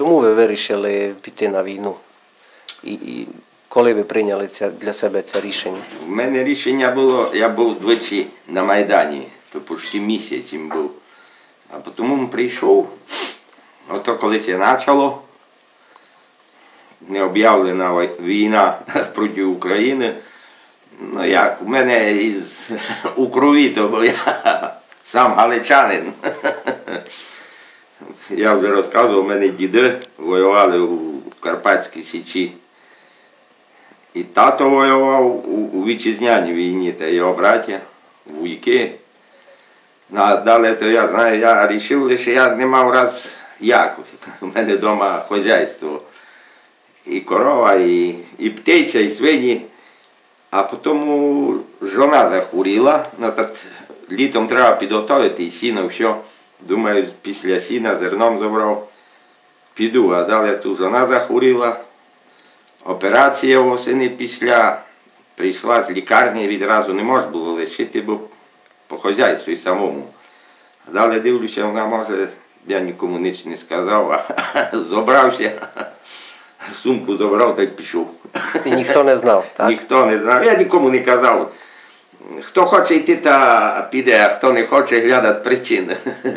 Чому ви вирішили піти на війну? І, і коли ви прийняли це для себе це рішення? У мене рішення було, я був двічі на Майдані, то почти місяць їм був. А потім прийшов, ото колись я почало, не об'явлена війна проти України. Ну як, у мене із у крові, то бо я сам галичанин. Я вже розказував, у мене діди воювали у Карпатській Січі. І тато воював у, у вітчизняній війні, та його браття, вуйки. Ну, а далі то я знаю, я вирішив, лише я не мав раз як. У мене вдома хазяйство. І корова, і, і птиця, і свині. А потім жона захворіла, ну так літом треба підготувати і сіно, все. Думаю, після сіна зерном забрав, піду, а далі тут жона захворіла. Операція восени після прийшла з лікарні, відразу не можна було лишити, бо по хазяйству і самому. А далі дивлюся, вона може, я нікому ніч не сказав, а забрався, сумку забрав та й пішов. Ніхто не знав, так? Ніхто не знав, я нікому не казав. Хто хоче йти, та піде, а хто не хоче, глядати причини.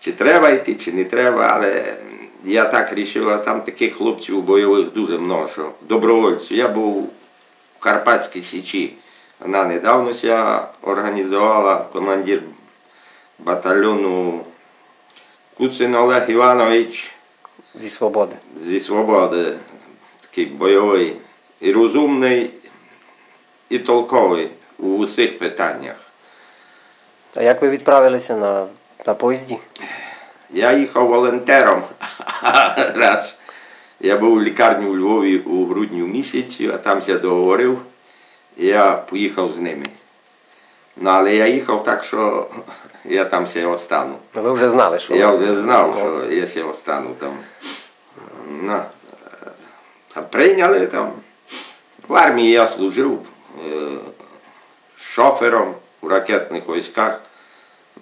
Чи треба йти, чи не треба, але я так вирішив, а там таких хлопців бойових дуже много, добровольців. Я був в Карпатській Січі. Вона недавно ся організувала командир батальйону Куцин Олег Іванович Зі свободи. зі свободи, такий бойовий і розумний, і толковий у усіх питаннях. А як ви відправилися на, на поїзді? Я їхав волонтером раз. Я був у лікарні у Львові у грудні місяці, а там я договорив, і я поїхав з ними. Ну, але я їхав так, що я там ще остану. Ну, Ви вже знали, що Я вже знав, що я ще остану там. Ну, та прийняли там. В армії я служив е, шофером у ракетних військах.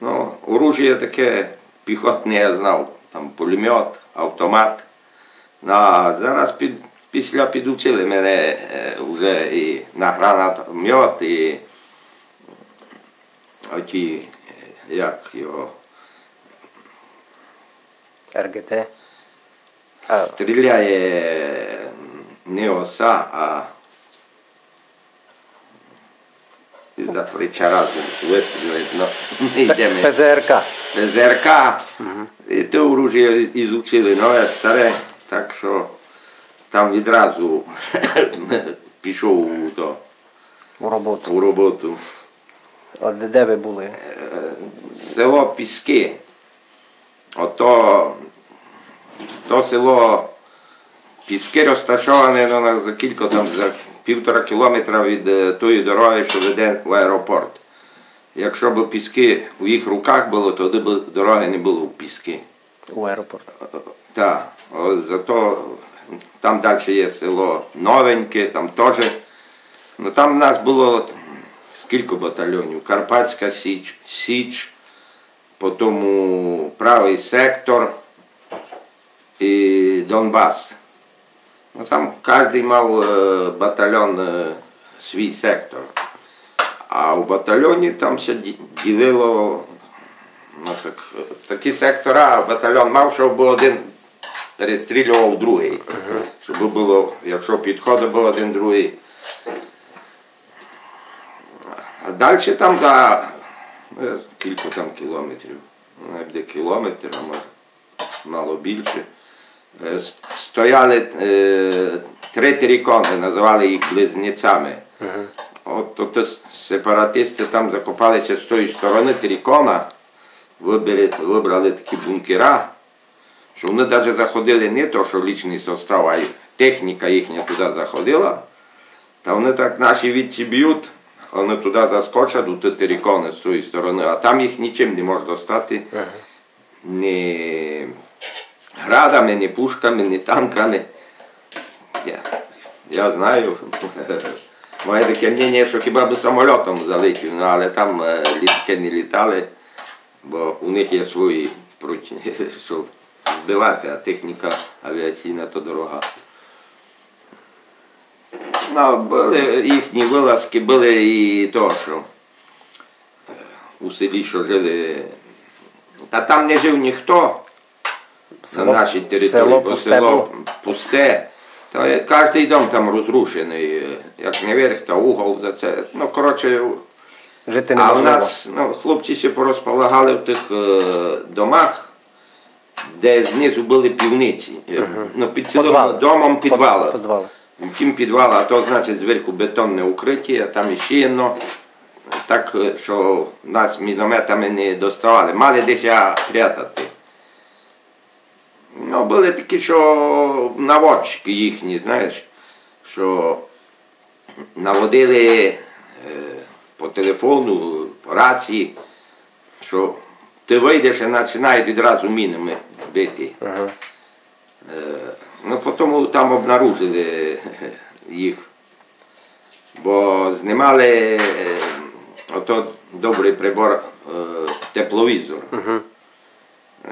Ну, оружие таке піхотне я знав. Там пулемет, автомат. Ну, а зараз під, після підучили мене е, вже і на гранатомет, і оті, е, як його. РГТ. Стріляє не оса, а за плеча разом йдемо. ПЗРК. ПЗРК, і те оружие ізучили нове, старе, так що там відразу пішов у, то, У роботу. у роботу. А де, де ви були? село Піски. Ото то село Піски розташоване ну, за кілька там за півтора кілометра від е, тої дороги, що веде в аеропорт. Якщо б піски у їх руках було, тоді б дороги не було в піски. У аеропорт. Так, зато там далі є село Новеньке, там теж. Ну там в нас було скільки батальйонів? Карпатська Січ, Січ, потім правий сектор і Донбас. Ну там кожен мав е, батальйон е, свій сектор. А в батальйоні там ще ділило ну, так, такі сектора, батальйон мав, щоб один перестрілював другий. Щоб було, якщо підходив був один другий. А далі там за ну, кілька там кілометрів. Ну, як де кілометр, а може мало більше. Е, Стояли е, три терикони, називали їх близнецями. От то, то сепаратисти там закопалися з тої сторони терикона, вибрали, вибрали такі бункера, що вони навіть заходили не то, що лічний состав, а й техніка їхня туди заходила. Та вони так наші відці б'ють, вони туди заскочать, у ті терикони з тої сторони, а там їх нічим не можна достати. Ні градами, ні пушками, ні танками. Я, я знаю. Моє таке мнення, що хіба б самольотом залетів, ну, але там е, літаки не літали, бо у них є свої пручні, що збивати, а техніка авіаційна то дорога. Ну, були їхні вилазки, були і то, що е, у селі, що жили. Та там не жив ніхто Село- на нашій території, село бо пусте село було? пусте. Та кожен дом там розрушений, як не верх, та угол за це. Ну, коротше, Жити а неможливо. у нас ну, хлопці ще порозполагали в тих е, домах, де знизу були півниці. Е, Ну, під цілим Подвали. домом підвали. Підвали. Втім, підвал, а то значить зверху бетонне укриття, а там іще єно. Так, е, що нас мінометами не доставали. Мали десь я прятати. Ну, були такі, що наводчики їхні, знаєш, що наводили е, по телефону, по рації, що ти вийдеш і починають відразу мінами бити. Ага. Ну, потім там обнаружили їх. Бо знімали е, ото добрий прибор е, тепловізор.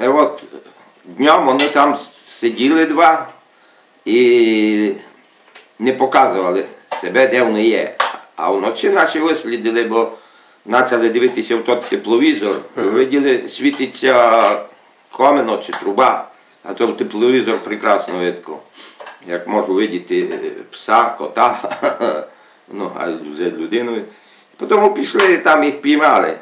І от днем вони там сиділи два і не показували себе, де вони є. А вночі наші вислідили, бо почали дивитися в той тепловізор, виділи, світиться комино чи труба, а то в тепловізор прекрасно видко. Як можу видіти е, пса, кота, ну, а вже людину. Потім пішли, там їх піймали.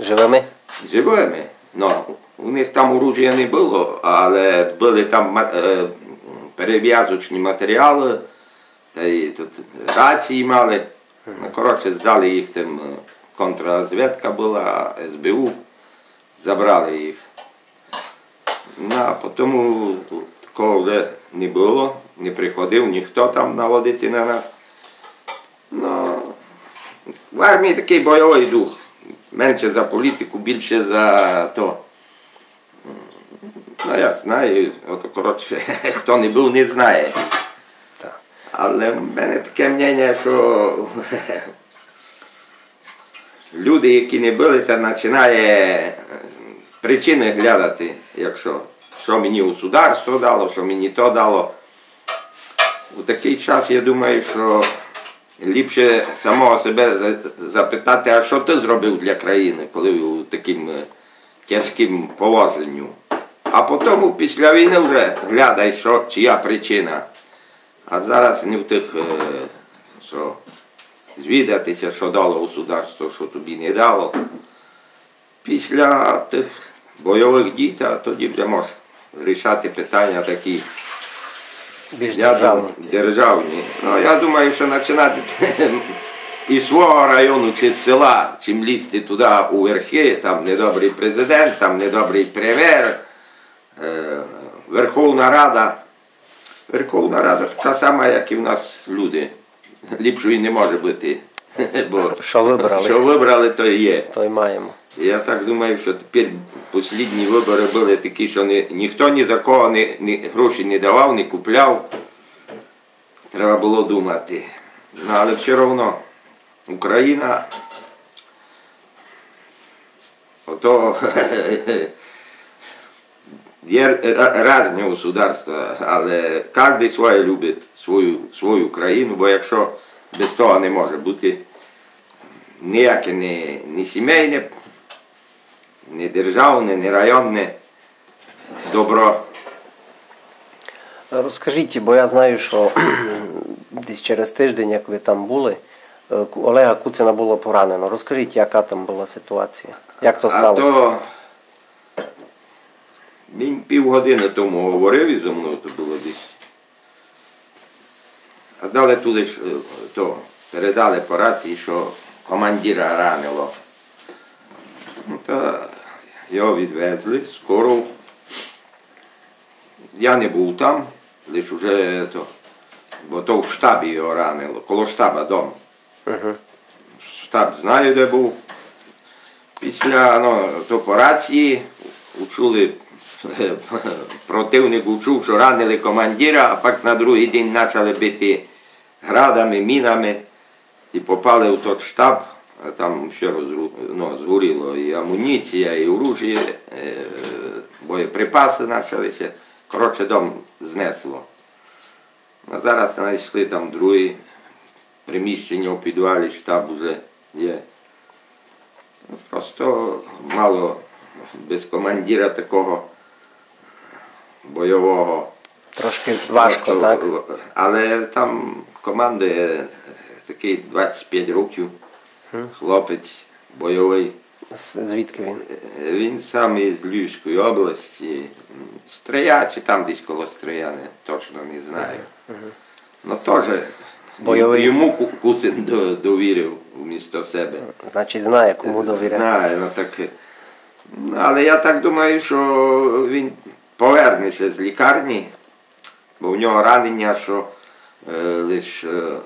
Живими? живими. Ну, у них там оружия не було, але були там е, перев'язочні матеріали, та й тут рації мали. Ну, коротше, здали їх там, е, контррозвідка була, СБУ, забрали їх. Ну, а потім такого вже не було, не приходив ніхто там наводити на нас. Ну, в армії такий бойовий дух. Менше за політику, більше за то. Ну, я знаю, от коротше, хто не був, не знає. Але в мене таке мнення, що люди, які не були, то починає причини глядати, якщо що мені государство дало, що мені то дало. У такий час я думаю, що ліпше самого себе запитати, а що ти зробив для країни, коли у таким е, тяжким положенню. А потім після війни вже глядай, що чия причина. А зараз не в тих, е, що звідатися, що дало государство, що тобі не дало. Після тих бойових дій, та тоді вже можеш рішати питання такі. Більш державні. державні. Ну, я думаю, що починати із свого району чи з села, чим лізти туди у верхи, там недобрий президент, там недобрий прем'єр, е, Верховна Рада. Верховна Рада така сама, як і в нас люди. Ліпшої не може бути. Бо Що вибрали, що вибрали, то і є. то й маємо. Я так думаю, що тепер останні вибори були такі, що ні, ніхто ні за кого ні, ні, гроші не давав, не купляв. Треба було думати. Ну, але все одно Україна. Ото є різні государства, але кожен своє любить свою, свою країну, бо якщо без того не може бути ніяке не, не сімейне, не державне, не районне добро. Розкажіть, бо я знаю, що десь через тиждень, як ви там були, е, Олега Куцина було поранено. Розкажіть, яка там була ситуація? Як то А сталося? то він півгодини тому говорив і зо мною то було десь. Дали туди ж, е, то, передали по рації, що командира ранило. Ну, то його відвезли скоро. Я не був там, лише вже то, бо то в штабі його ранило, коло штаба дом. Угу. Штаб знаю, де був. Після ну, то по рації учули, противник учув, що ранили командира, а пак на другий день почали бити градами, мінами і попали в той штаб, а там все розру... ну, згоріло і амуніція, і оружие, е, боєприпаси почалися. Коротше, дом знесло. А зараз знайшли там друге приміщення у підвалі, штаб вже є. Просто мало без командира такого бойового. Трошки важко, так? Але там командує такий 25 років, хлопець бойовий. Звідки він? Він сам із Львівської області, Стрия чи там десь коло Стрия, точно не знаю. Ну теж Бойовий. йому Куцин до- довірив вмісто себе. Значить, знає, кому довіряє. Знаю, ну так. ну, Але я так думаю, що він повернеться з лікарні, бо в нього ранення, що е, лише е,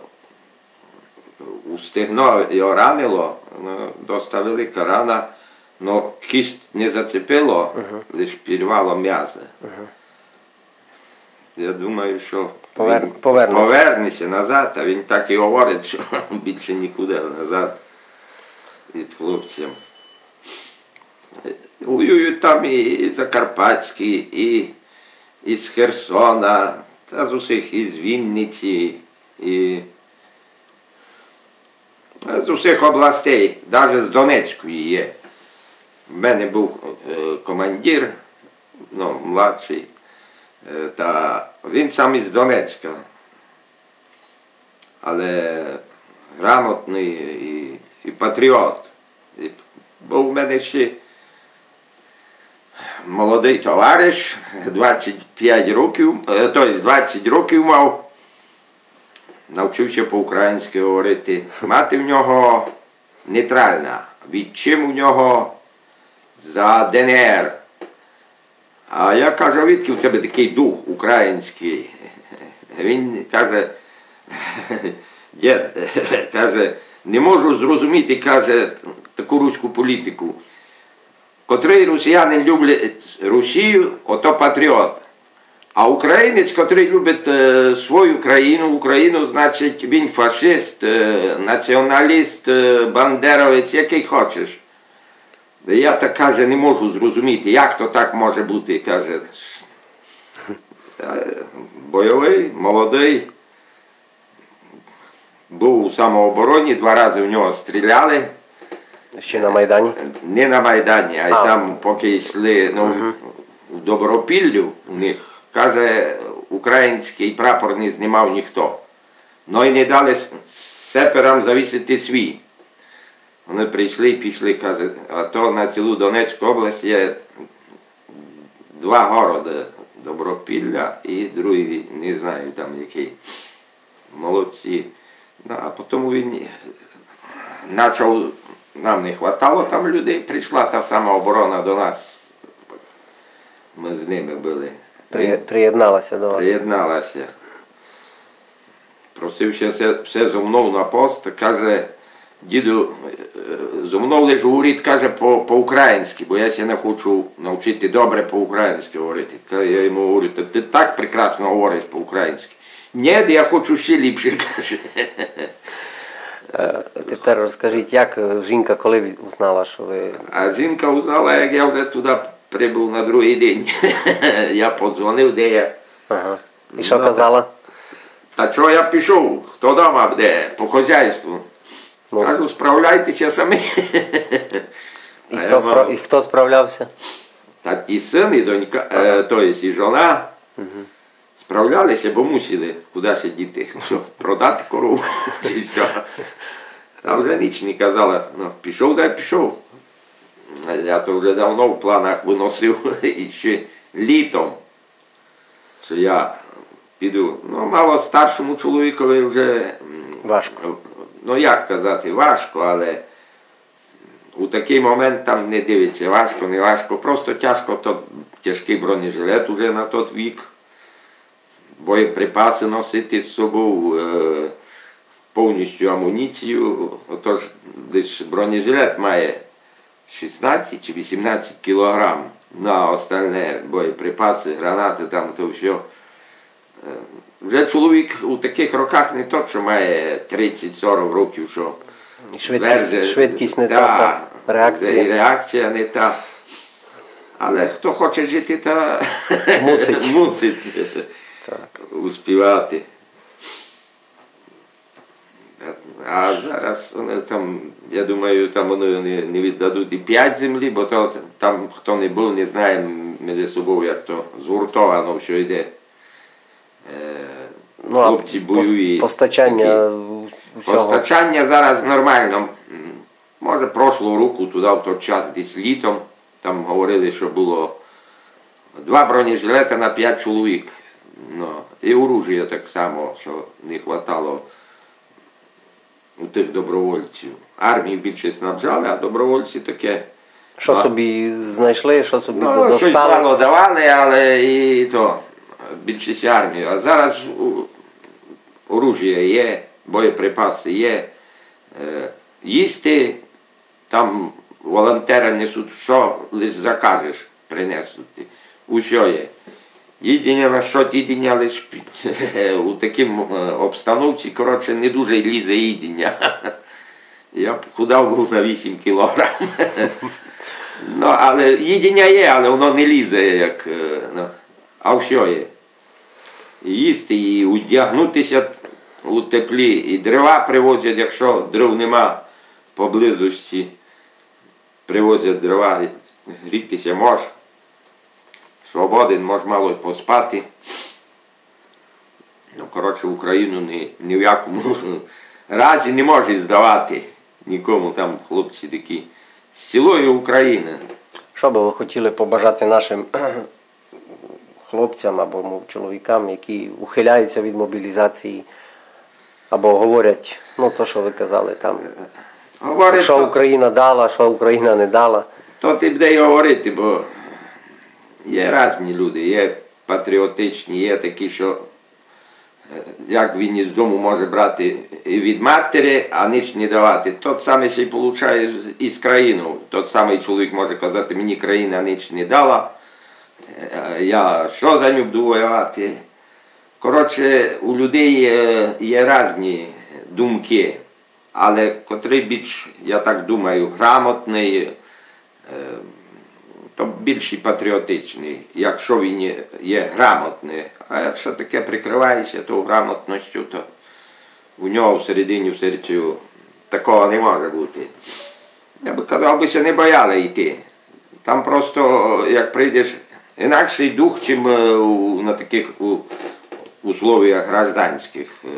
у стегно його ранило, ну, доста велика рана, але кість не зацепило, лише підірвало м'язи. Я думаю, що Повер- він повернеться. повернеться назад, а він так і говорить, що більше нікуди назад від хлопців. Воюють там і, і Закарпатські, і, і з Херсона, та з усіх із Вінниці, і з усіх областей, навіть з Донецької є. В мене був е, командир, ну, младший, е, та він сам із Донецька. Але грамотний і, і патріот. І був в мене ще молодий товариш, 25 років, е, тобто 20 років мав. Навчився по-українськи говорити. Мати в нього нейтральна. Відчим у нього за ДНР. А я кажу, відки в тебе такий дух український. Він каже, дід, каже, не можу зрозуміти, каже, таку руську політику. Котрий росіянин люблять Росію, ото патріот. А українець, котрий любить е, свою країну, Україну, значить він фашист, е, націоналіст, е, бандеровець, який хочеш. Я так каже, не можу зрозуміти, як то так може бути, каже. Бойовий, молодий. Був у самообороні, два рази в нього стріляли. Ще на Майдані. Не на Майдані, а й А. там, поки йшли ну, у Добропіллю, у них, каже, український прапор не знімав ніхто. Ну і не дали сеперам завісити свій. Вони прийшли і пішли, каже, а то на цілу Донецьку область є два городи Добропілля і другий, не знаю там який. Молодці. Ну, а потім він почав, нам не вистачало там людей, прийшла та сама оборона до нас. Ми з ними були. При- Приєдналася до вас. Приєдналася. Просив ще все, все зо мною на пост, каже, діду, е, зо мною лише говорить, каже, по- по-українськи, бо я ще не хочу навчити добре по-українськи говорити. Я йому говорю, «Та ти так прекрасно говориш по-українськи. Ні, я хочу ще ліпше, каже. Е, Тепер розкажіть, як жінка коли узнала, що ви. А жінка узнала, як я вже туди прибув на другий день. я подзвонив, де я. Ага. І що Ну, казала? Та чого я пішов? Хто дома буде по хазяйству? Ну. Кажу, справляйтеся самі. І А хто, спра... і хто справлявся? Так і син, і донька, е, то є і жона. Справлялися, бо мусили куди сидіти, що продати корову чи що. А вже ніч не казала, ну, пішов, та пішов. Я то вже давно в планах виносив і ще літом, що я піду. Ну, мало старшому чоловікові вже Важко. Ну як казати, важко, але у такий момент там не дивиться, важко, не важко. Просто тяжко, то тяжкий бронежилет уже на той вік. Боєприпаси носити з собою, е, повністю амуніцію. Отож, десь бронежилет має 16 чи 18 кілограм на остальне боєприпаси, гранати, там то все. Вже чоловік у таких роках не то, що має 30-40 років, що швидкість, верже. швидкість не та, та реакція. реакція не та. Але хто хоче жити, то Мусить. мусить. Успівати. А зараз вони там, я думаю, там вони не, віддадуть і п'ять землі, бо то там хто не був, не знає між собою, як то згуртовано що йде. Е, Ну, Хлопці бойові. пос- постачання всього. Постачання зараз нормально. Може, прошлого року туди в той час, десь літом, там говорили, що було два бронежилета на п'ять чоловік. Ну, і оружия так само, що не вистачало у тих добровольців. Армії більше снабжали, а добровольці таке. Що Да. собі знайшли, що собі Ну, щось мало давали, але і то більшість армії. А зараз у- є, боєприпаси є. Е, Їсти там волонтери несуть, що лиш закажеш, принесуть. Усе є. Їдення на що їдення лише у таким е, обстановці, коротше, не дуже лізе їдення. Я б худав був на 8 кілограм. Ну, але їдення є, але воно не лізе, як. е, Ну, а все є. Їсти, і одягнутися у теплі, і дерева привозять, якщо дров нема поблизості, привозять дерева, і грітися мож. Свободен, мож мало й поспати. Ну, коротше, Україну ні, ні в якому разі не може здавати нікому там хлопці такі з цілої України. Що би ви хотіли побажати нашим хлопцям або чоловікам, які ухиляються від мобілізації, або говорять, ну то, що ви казали, там, Говорить, що Україна дала, що Україна не дала. то ти буде й говорити, бо є різні люди, є патріотичні, є такі, що е, як він із дому може брати і від матері, а ніч не давати. Тот самий ще й получає із країну. Тот самий чоловік може казати, мені країна ніч не дала. Е, Я що за ню буду воювати? Коротше, у людей є, є різні думки, але котрий більш, я так думаю, грамотний, е, то більш патріотичний, якщо він є, грамотний. А якщо таке прикривається, то грамотністю, то у нього всередині в серцю такого не може бути. Я би казав, би, що не бояли йти. Там просто, як прийдеш, інакший дух, чим е, на таких у, условіях гражданських. Е,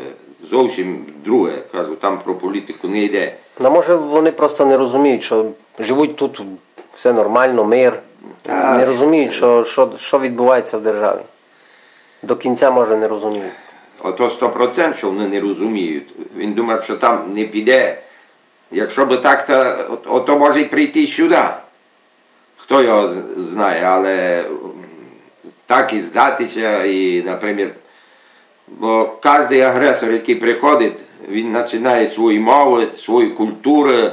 Зовсім друге, кажу, там про політику не йде. Ну, може, вони просто не розуміють, що живуть тут все нормально, мир. Так. Не розуміють, що, що, що відбувається в державі. До кінця, може, не розуміють. Ото 100% що вони не розуміють. Він думає, що там не піде. Якщо би так, то ото може й прийти сюди. Хто його знає, але так і здатися, і, наприклад, бо кожен агресор, який приходить, він починає свої мови, свої культури,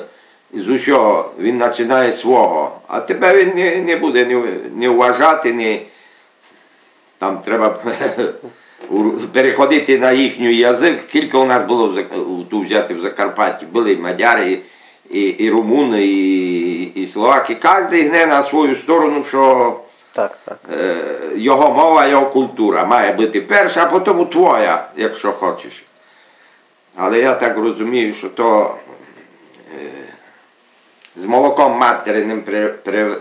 з усього, він починає свого. А тебе він не, не буде не, не вважати, не, там треба переходити на їхній язик. Кілька у нас було в взяти в Закарпатті. Були мадяри, і, і румуни, і, і словаки. Кожен гне на свою сторону, що Так, так. е, його мова, його культура має бути перша, а потім твоя, якщо хочеш. Але я так розумію, що то з молоком материним при, е,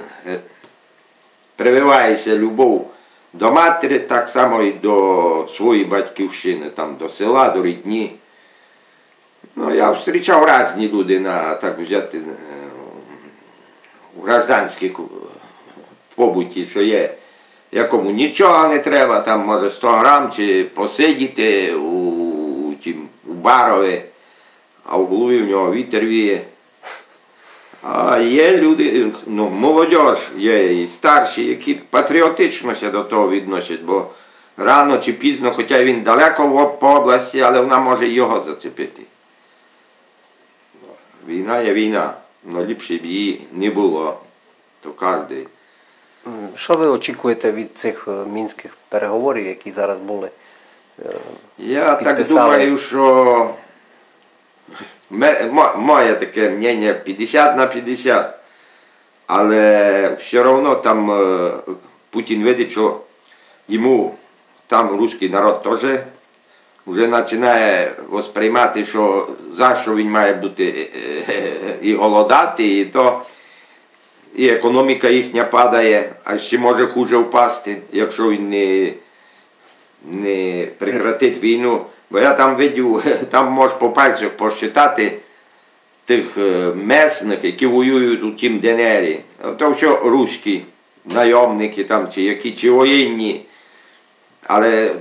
прививається любов до матері, так само і до своєї батьківщини, там, до села, до рідні. Ну, я зустрічав різні люди на так взяти е, у гражданських е, побуті, що є, якому нічого не треба, там може 100 грам чи посидіти у, тім, у барові, а в голові в нього вітер віє. А є люди, ну, молодь, є і старші, які патріотично ще до того відносять, бо рано чи пізно, хоча він далеко в- по області, але вона може його зацепити. Війна є війна, але ліпше б її не було. То кожен. Що ви очікуєте від цих е, мінських переговорів, які зараз були? Я так думаю, що моє таке мнення 50 на 50. Але все одно там е, Путін видить, що йому там руський народ теж вже починає восприймати, що за що він має бути е, і голодати, і то і економіка їхня падає, а ще може хуже впасти, якщо він не, не прекратить війну. Бо я там видів, там можеш по пальцях посчитати тих е, месних, які воюють у тім ДНРі. То все руські найомники там, чи які, чи воєнні. Але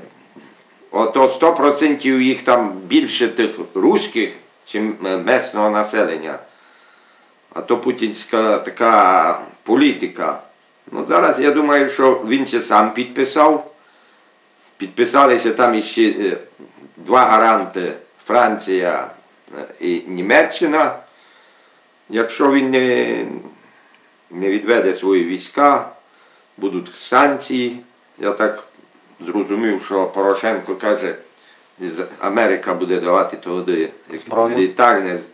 ото 100% їх там більше тих руських, чим е, месного населення. А то путінська така політика. Ну зараз я думаю, що він це сам підписав. Підписалися там іще е, два гаранти Франція е, і Німеччина. Якщо він не, не відведе свої війська, будуть санкції. Я так зрозумів, що Порошенко каже, Америка буде давати туди літальне з-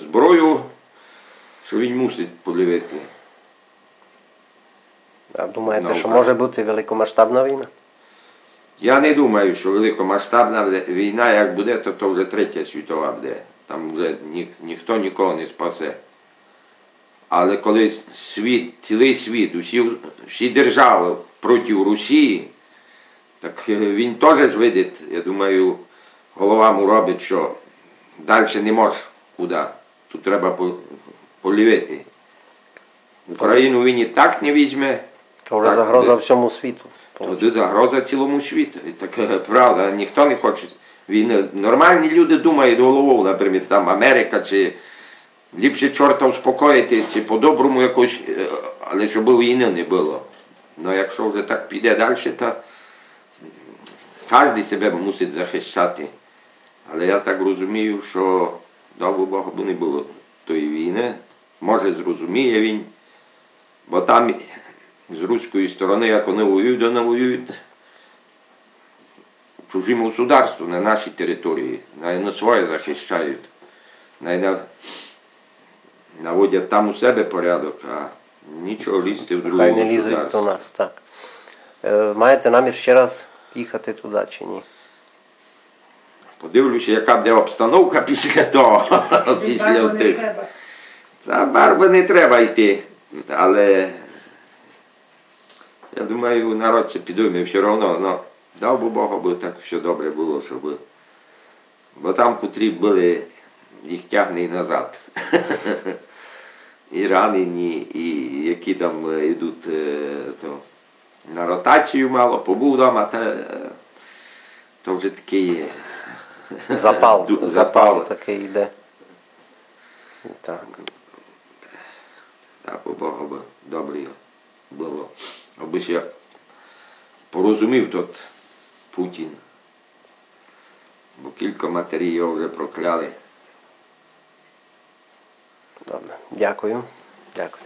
зброю, що він мусить подивити. А думаєте, що може бути великомасштабна війна? Я не думаю, що великомасштабна війна, як буде, то, то вже третя світова буде. Там вже ні, ніхто нікого не спасе. Але коли світ, цілий світ, усі, всі держави проти Росії, так е, він теж ж видить, я думаю, голова му робить, що далі не може куди. Тут треба полівити. Україну він і так не візьме. То вже загроза буде. всьому світу. Тоді загроза цілому світу. Так е, правда, ніхто не хоче війни. Нормальні люди думають головою, наприклад, там Америка чи ліпше чорта успокоїти, чи по-доброму якось, е, але щоб війни не було. Ну якщо вже так піде далі, то кожен себе мусить захищати. Але я так розумію, що дав би Богу, би не було тої війни. Може зрозуміє він, бо там з руської сторони, як вони воюють, вони воюють в чужому государству, на нашій території. Навіть на своє захищають. Навіть на- наводять там у себе порядок, а нічого лізти в друге Хай не лізуть до нас, так. Е, Маєте намір ще раз їхати туди чи ні? Подивлюся, яка буде обстановка після того, після тих. Та барби не треба йти, але я думаю, народ це підійме все одно. Ну, дав би Богу, аби так все добре було, щоб. Бо там, котрі були, їх тягне і назад. І ранені, і які там е, йдуть е, то, на ротацію мало, побув вдома, та, е, то вже такий. Запал, ду- запал такий йде. Так. Так, у Бога би добре було. Аби ще порозумів тот Путін. Бо кілька матерів його вже прокляли. Добре. Дякую. Дякую.